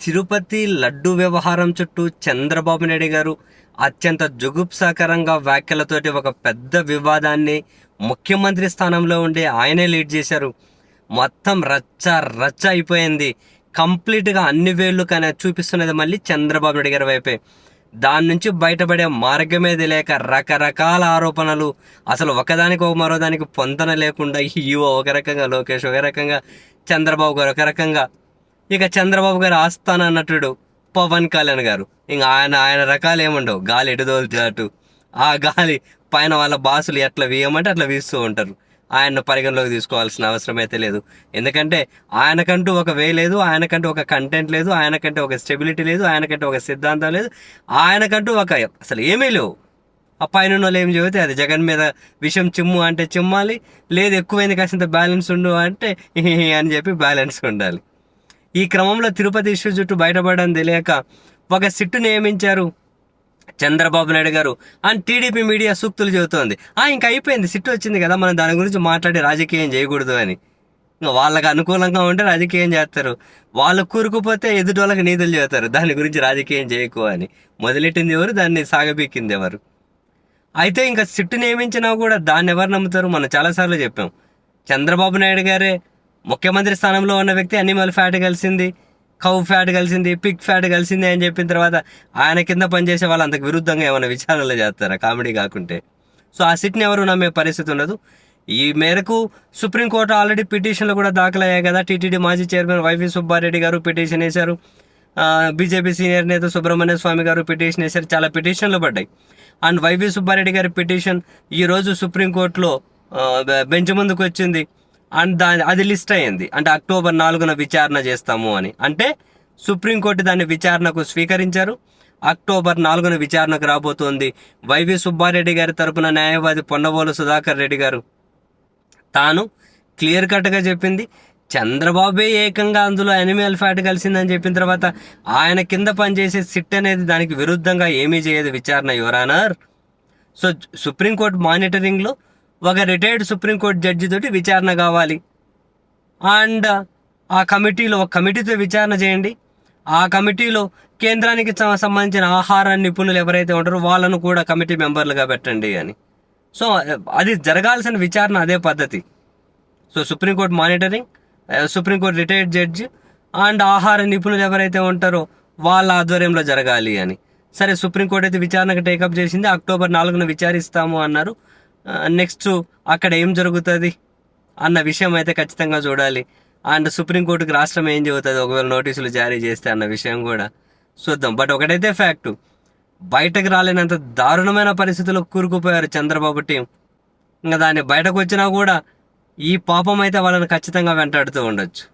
తిరుపతి లడ్డు వ్యవహారం చుట్టూ చంద్రబాబు నాయుడు గారు అత్యంత జుగుప్సాకరంగా వ్యాఖ్యలతోటి ఒక పెద్ద వివాదాన్ని ముఖ్యమంత్రి స్థానంలో ఉండి ఆయనే లీడ్ చేశారు. మొత్తం రచ్చ రచ్చ అయిపోయింది. కంప్లీట్గా అన్ని వేళ్ళు కానీ చూపిస్తున్నది మళ్ళీ చంద్రబాబు నాయుడు గారి వైపే. దాని నుంచి బయటపడే మార్గమే తెలియక రకరకాల ఆరోపణలు. అసలు ఒకదానికి ఒక మరో దానికి పొంతన లేకుండా ఈవో ఒక రకంగా లోకేష్ ఒక రకంగా చంద్రబాబు గారు ఒక రకంగా ఇక చంద్రబాబు గారు ఆస్థాన నటుడు పవన్ కళ్యాణ్ గారు. ఇంకా ఆయన ఆయన రకాలు ఏముండవు. గాలి ఎటు అటు. ఆ గాలి పైన వాళ్ళ బాసులు ఎట్లా వేయమంటే అట్లా వీస్తూ ఉంటారు. ఆయన్ను పరిగణలోకి తీసుకోవాల్సిన అవసరం అయితే లేదు. ఎందుకంటే ఆయనకంటూ ఒక వే లేదు ఆయనకంటూ ఒక కంటెంట్ లేదు ఆయనకంటే ఒక స్టెబిలిటీ లేదు ఆయనకంటూ ఒక సిద్ధాంతం లేదు ఆయనకంటూ ఒక అసలు ఏమీ లేవు. ఆ పైన వాళ్ళు ఏం చెబితే అది జగన్ మీద విషం చిమ్ము అంటే చిమ్మాలి లేదు ఎక్కువైంది కాసింత బ్యాలెన్స్ ఉండు అంటే అని చెప్పి బ్యాలెన్స్ ఉండాలి. ఈ క్రమంలో తిరుపతి ఇష్యూ చుట్టూ బయటపడడం తెలియక ఒక సిట్టు నియమించారు చంద్రబాబు నాయుడు గారు. అండ్ టీడీపీ మీడియా సూక్తులు చెబుతోంది. ఆ ఇంకా అయిపోయింది. సిట్టు వచ్చింది కదా మనం దాని గురించి మాట్లాడి రాజకీయం చేయకూడదు అని. ఇంకా వాళ్ళకి అనుకూలంగా ఉంటే రాజకీయం చేస్తారు. వాళ్ళు కూరుకుపోతే ఎదుటి వాళ్ళకి నీతులు చేస్తారు దాని గురించి రాజకీయం చేయకు అని. మొదలెట్టింది ఎవరు? దాన్ని సాగబీకింది ఎవరు? అయితే ఇంకా సిట్టు నియమించినా కూడా దాన్ని ఎవరు నమ్ముతారు? మనం చాలాసార్లు చెప్పాం. చంద్రబాబు నాయుడు గారే ముఖ్యమంత్రి స్థానంలో ఉన్న వ్యక్తి అనిమల్ ఫ్యాట్ కలిసింది కౌ ఫ్యాట్ కలిసింది పిక్ ఫ్యాట్ కలిసింది అని చెప్పిన తర్వాత ఆయన కింద పనిచేసే వాళ్ళు అంతకు విరుద్ధంగా ఏమైనా విచారణలు చేస్తారా? కామెడీ కాకుంటే. సో ఆ సిట్ని ఎవరు నమ్మే పరిస్థితి ఉండదు. ఈ మేరకు సుప్రీంకోర్టు ఆల్రెడీ పిటిషన్లు కూడా దాఖలయ్యాయి కదా. టీటీడీ మాజీ చైర్మన్ వైవి సుబ్బారెడ్డి గారు పిటిషన్ వేశారు. బీజేపీ సీనియర్ నేత సుబ్రహ్మణ్య స్వామి గారు పిటిషన్ వేశారు. చాలా పిటిషన్లు పడ్డాయి. అండ్ వైవి సుబ్బారెడ్డి గారి పిటిషన్ ఈరోజు సుప్రీంకోర్టులో బెంచ్ ముందుకు వచ్చింది. అండ్ దాని అది లిస్ట్ అయ్యింది. అంటే అక్టోబర్ నాలుగున విచారణ చేస్తాము అని. అంటే సుప్రీంకోర్టు దాన్ని విచారణకు స్వీకరించారు. అక్టోబర్ నాలుగున విచారణకు రాబోతోంది. వైవి సుబ్బారెడ్డి గారి తరపున న్యాయవాది పొన్నవోలు సుధాకర్ రెడ్డి గారు. తాను క్లియర్ కట్గా చెప్పింది. చంద్రబాబే ఏకంగా అందులో అనిమల్ ఫ్యాట్ కలిసిందని చెప్పిన తర్వాత ఆయన కింద పనిచేసే సిట్ అనేది దానికి విరుద్ధంగా ఏమీ చేయదు విచారణ యువరానర్. సో సుప్రీంకోర్టు మానిటరింగ్లో ఒక రిటైర్డ్ సుప్రీంకోర్టు జడ్జి తోటి విచారణ కావాలి. అండ్ ఆ కమిటీలో ఒక కమిటీతో విచారణ చేయండి. ఆ కమిటీలో కేంద్రానికి సంబంధించిన ఆహార నిపుణులు ఎవరైతే ఉంటారో వాళ్ళను కూడా కమిటీ మెంబర్లుగా పెట్టండి అని. సో అది జరగాల్సిన విచారణ అదే పద్ధతి. So supreme court monitoring supreme court retired judge and ఆహార నిపుణులు ఎవరైతే ఉంటారో వాళ్ళ ఆధ్వర్యంలో జరగాలి అని. సరే సుప్రీంకోర్టు అయితే విచారణకు టేకప్ చేసింది. అక్టోబర్ నాలుగున విచారిస్తాము అన్నారు. నెక్స్ట్ అక్కడ ఏం జరుగుతుంది అన్న విషయం అయితే ఖచ్చితంగా చూడాలి. అండ్ సుప్రీంకోర్టుకి రాష్ట్రం ఏం చెబుతుంది? ఒకవేళ నోటీసులు జారీ చేస్తే అన్న విషయం కూడా చూద్దాం. బట్ ఒకటైతే ఫ్యాక్టు బయటకు రాలేనంత దారుణమైన పరిస్థితుల్లో కూరుకుపోయారు చంద్రబాబు టీం ఇంకా దాన్ని బయటకు వచ్చినా కూడా ఈ పాపం అయితే వాళ్ళని ఖచ్చితంగా వెంటాడుతూ ఉండొచ్చు.